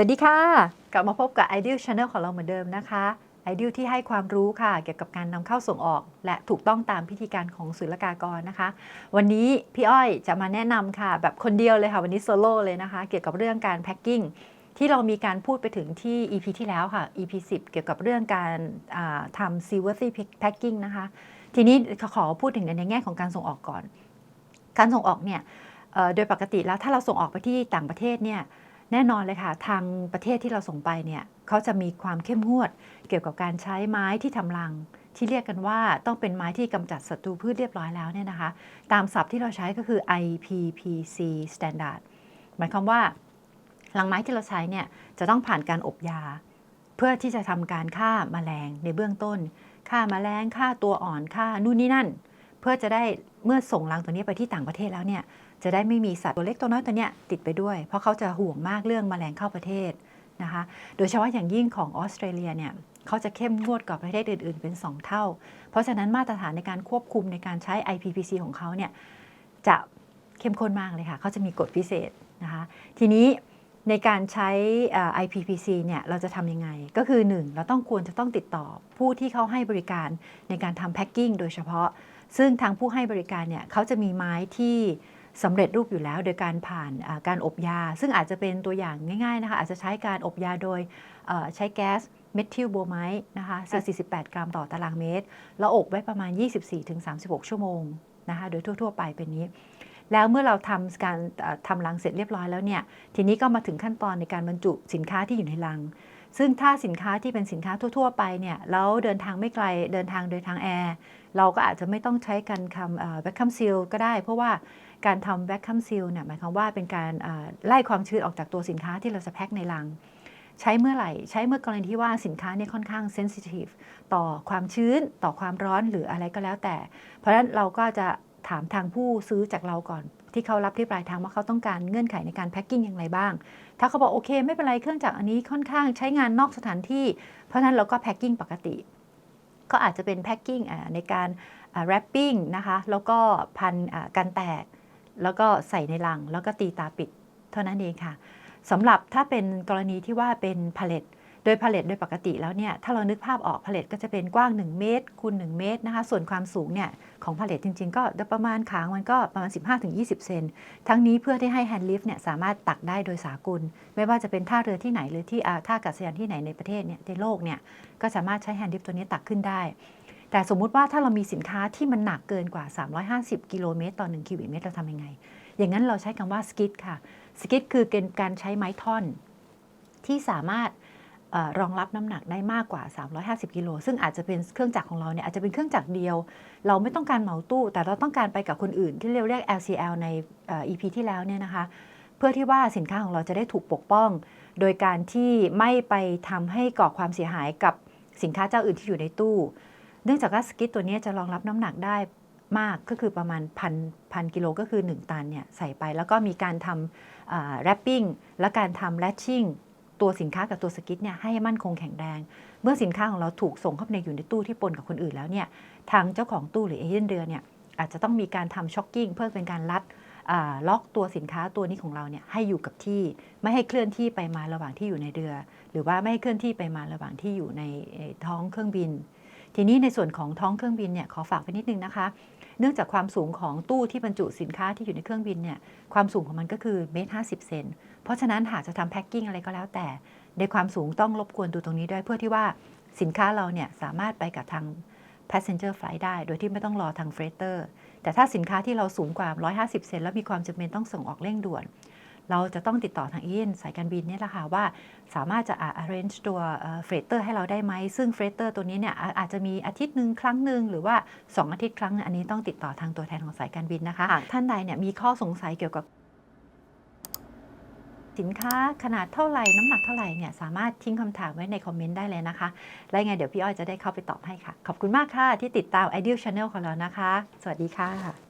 วัสดีค่ะ กลับมาพบกับ Ideal Channel ของเราเหมือนเดิมนะคะ Ideal ที่ให้ความรู้ค่ะ เกี่ยวกับการนำเข้าส่งออก และถูกต้องตามพิธีการของศุลกากรนะคะ วันนี้พี่อ้อยจะมาแนะนำค่ะ แบบคนเดียวเลยค่ะ วันนี้โซโล่เลยนะคะ เกี่ยวกับเรื่องการแพ็คกิ้งที่เรามีการพูดไปถึงที่ EP ที่แล้วค่ะ EP 10 เกี่ยวกับเรื่องการาทำ seaworthy packing นะคะ ทีนี้ขอพูดถึงในแง่ของการส่งออกก่อน การส่งออกเนี่ยโดยปกติแล้วถ้าเราส่งออกไปที่ต่างประเทศเนี่ย แน่นอนเลยค่ะ ทางประเทศที่เราส่งไปเนี่ยเขาจะมีความเข้มงวด เกี่ยวกับการใช้ไม้ที่ทำรัง ที่เรียกกันว่าต้องเป็นไม้ที่กำจัดศัตรูพืชเรียบร้อยแล้วเนี่ยนะคะ ตามศัพท์ที่เราใช้ก็คือ IPPC standard หมายความว่ารังไม้ที่เราใช้เนี่ยจะต้องผ่านการอบยา เพื่อที่จะทำการฆ่าแมลงในเบื้องต้นฆ่าแมลงฆ่าตัวอ่อนฆ่านู่นนี่นั่น เพื่อจะได้เมื่อส่งรังตัวนี้ไปที่ต่างประเทศแล้วเนี่ย จะได้ไม่มีสัตว์ตัวเล็กตัวน้อยตัวเนี้ยติดไปด้วย เพราะเขาจะห่วงมากเรื่องมแมลงเข้าประเทศนะคะ โดยเฉพาะอย่างยิ่งของออสเตรเลียเนี่ยเขาจะเข้มงวดกว่าประเทศอื่น ๆ เป็น 2 เท่า เพราะฉะนั้นมาตรฐานในการควบคุมในการใช้ IPPC ของเขาเนี่ยจะเข้มข้นมากเลยค่ะเขาจะมีกฎพิเศษนะคะทีนี้ในการใช้ IPPC เนี่ยเราจะทำยังไง ก็คือ 1 เราต้องควรจะต้องติดต่อผู้ที่เขาให้บริการในการทำแพ็คกิ้งโดยเฉพาะ ซึ่งทางผู้ให้บริการเนี่ยเขาจะมีไม้ที่ สำเร็จรูปอยู่แล้วโดยการผ่านการอบยา ซึ่งอาจจะเป็นตัวอย่างง่ายๆนะคะอาจจะใช้การอบยาโดยใช้แก๊สเมทิลโบไมต์นะคะ48 กรัมต่อตารางเมตร แล้วอบไว้ประมาณ 24-36 ชั่วโมงนะคะโดยทั่ว ๆ ไปเป็นนี้ แล้วเมื่อเราทำการทำรังเสร็จเรียบร้อยแล้วเนี่ยทีนี้ก็มาถึงขั้นตอนในการบรรจุสินค้าที่อยู่ในรัง ซึ่งถ้าสินค้าที่เป็นสินค้าทั่ว ๆ ไปเนี่ยแล้วเดินทางไม่ไกลเดินทางโดยทางแอร์เราก็อาจจะไม่ต้องใช้การทำแวคคัมซีลก็ได้ เพราะว่า การทำแวคคัมซีลเนี่ยหมายความว่าเป็นการไล่ความชื้นออกจากตัวสินค้าที่เราจะแพ็คในลัง ใช้เมื่อไหร่ ใช้เมื่อกรณีที่ว่าสินค้าเนี่ยค่อนข้างเซนซิทีฟต่อความชื้นต่อความร้อนหรืออะไรก็แล้วแต่ เพราะฉะนั้นเราก็จะถามทางผู้ซื้อจากเราก่อน ที่เขารับที่ปลายทางว่าเขาต้องการเงื่อนไขในการแพ็คกิ้งอย่างไรบ้าง ถ้าเขาบอกโอเค ไม่เป็นไรเครื่องจักรอันนี้ค่อนข้างใช้งานนอกสถานที่ เพราะฉะนั้นเราก็แพ็คกิ้งปกติก็อาจจะเป็นแพ็คกิ้งในการแรปปิ้งนะคะแล้วก็พันอ่ากันแตก แล้วก็ใส่ในลัง แล้วก็ตีตาปิด เท่านั้นเองค่ะสำหรับถ้าเป็นกรณีที่ว่าเป็นพาเลตโดยพาเลตโดยปกติแล้วเนี่ยถ้าเรานึกภาพออกพาเลตก็จะเป็นกว้าง 1 เมตรคูณ1เมตรนะคะส่วนความสูงเนี่ยของพาเลตจริง ๆ ก็โดยประมาณขางมันก็ประมาณ 15-20 เซนทั้งนี้เพื่อที่ให้แฮนด์ลิฟต์เนี่ยสามารถตักได้โดยสากล ไม่ว่าจะเป็นท่าเรือที่ไหนหรือที่อ่าท่าอากาศยานที่ไหนในประเทศเนี่ยในโลกเนี่ยก็สามารถใช้แฮนด์ลิฟต์ตัวนี้ตักขึ้นได้ แต่สมมุติว่าถ้าเรามีสินค้าที่มันหนักเกินกว่า 350 กิโลเมตรต่อ 1 คิวบิกเมตรเราทำยังไง อย่างนั้นเราใช้คำว่าสกิดค่ะ สกิดคือเป็นการใช้ไม้ท่อน ที่สามารถอรองรับน้ำหนักได้มากกว่า 350 กิโล ซึ่งอาจจะเป็นเครื่องจักรของเราเนี่ยอาจจะเป็นเครื่องจักรเดียว เราไม่ต้องการเหมาตู้ แต่เราต้องการไปกับคนอื่น ที่เรียกเรียก LCL ใน EP ที่แล้วเนี่ยนะคะ เพื่อที่ว่าสินค้าของเราจะได้ถูกปกป้อง โดยการที่ไม่ไปทำให้ก่อความเสียหายกับสินค้าเจ้าอื่นที่อยู่ในตู้ เนื่องจากว่าสกิทตัวนี้จะรองรับน้ำหนักได้มากก็คือประมาณพันพันกิโลก็คือ 1 ตันเนี่ยใส่ไป แล้วก็มีการทำแรปปิ้งและการทำแรชชิ่งตัวสินค้ากับตัวสกิทเนี่ยให้มั่นคงแข็งแรง เมื่อสินค้าของเราถูกส่งเข้าไปอยู่ในตู้ที่ปนกับคนอื่นแล้วเนี่ยทางเจ้าของตู้หรือเอเย่นเรือเนี่ยอาจจะต้องมีการทำช็อคกิ้งเพื่อเป็นการรัดล็อกตัวสินค้าตัวนี้ของเราเนี่ยให้อยู่กับที่ไม่ให้เคลื่อนที่ไปมาระหว่างที่อยู่ในเรือ หรือว่าไม่ให้เคลื่อนที่ไปมาระหว่างที่อยู่ในท้องเครื่องบิน ทีนี้ในส่วนของท้องเครื่องบินเนี่ยขอฝากไปนิดนึงนะคะ เนื่องจากความสูงของตู้ที่บรรจุสินค้าที่อยู่ในเครื่องบินเนี่ยความสูงของมันก็คือเมตรห้าสิบเซนเพราะฉะนั้นหากจะทำแพ็คกิ้งอะไรก็แล้วแต่ ในความสูงต้องรบกวนดูตรงนี้ด้วยเพื่อที่ว่าสินค้าเราเนี่ยสามารถไปกับทาง passenger flight ได้ โดยที่ไม่ต้องรอทาง freighter แต่ถ้าสินค้าที่เราสูงกว่า 150 เซนแล้วมีความจำเป็นต้องส่งออกเร่งด่วน เราจะต้องติดต่อทางเอเย่นสายการบินเนี่ยแหละค่ะว่าสามารถจะ arrange ตัวเฟรเตอร์ให้เราได้ไหม ซึ่งเฟรเตอร์ตัวนี้เนี่ยอาอาจจะมีอาทิตย์หนึ่งครั้งหนึ่งหรือว่า 2 อาทิตย์ครั้งหนึ่งอันนี้ต้องติดต่อทางตัวแทนของสายการบินนะคะหากท่านใดเนี่ยมีข้อสงสัยเกี่ยวกับสินค้าขนาดเท่าไหร่น้ำหนักเท่าไหร่เนี่ยสามารถทิ้งคำถามไว้ในคอมเมนต์ได้เลยนะคะ และยังไงเดี๋ยวพี่อ้อยจะได้เข้าไปตอบให้ค่ะ ขอบคุณมากค่ะที่ติดตาม Ideal Channel ของเรานะคะ สวัสดีค่ะ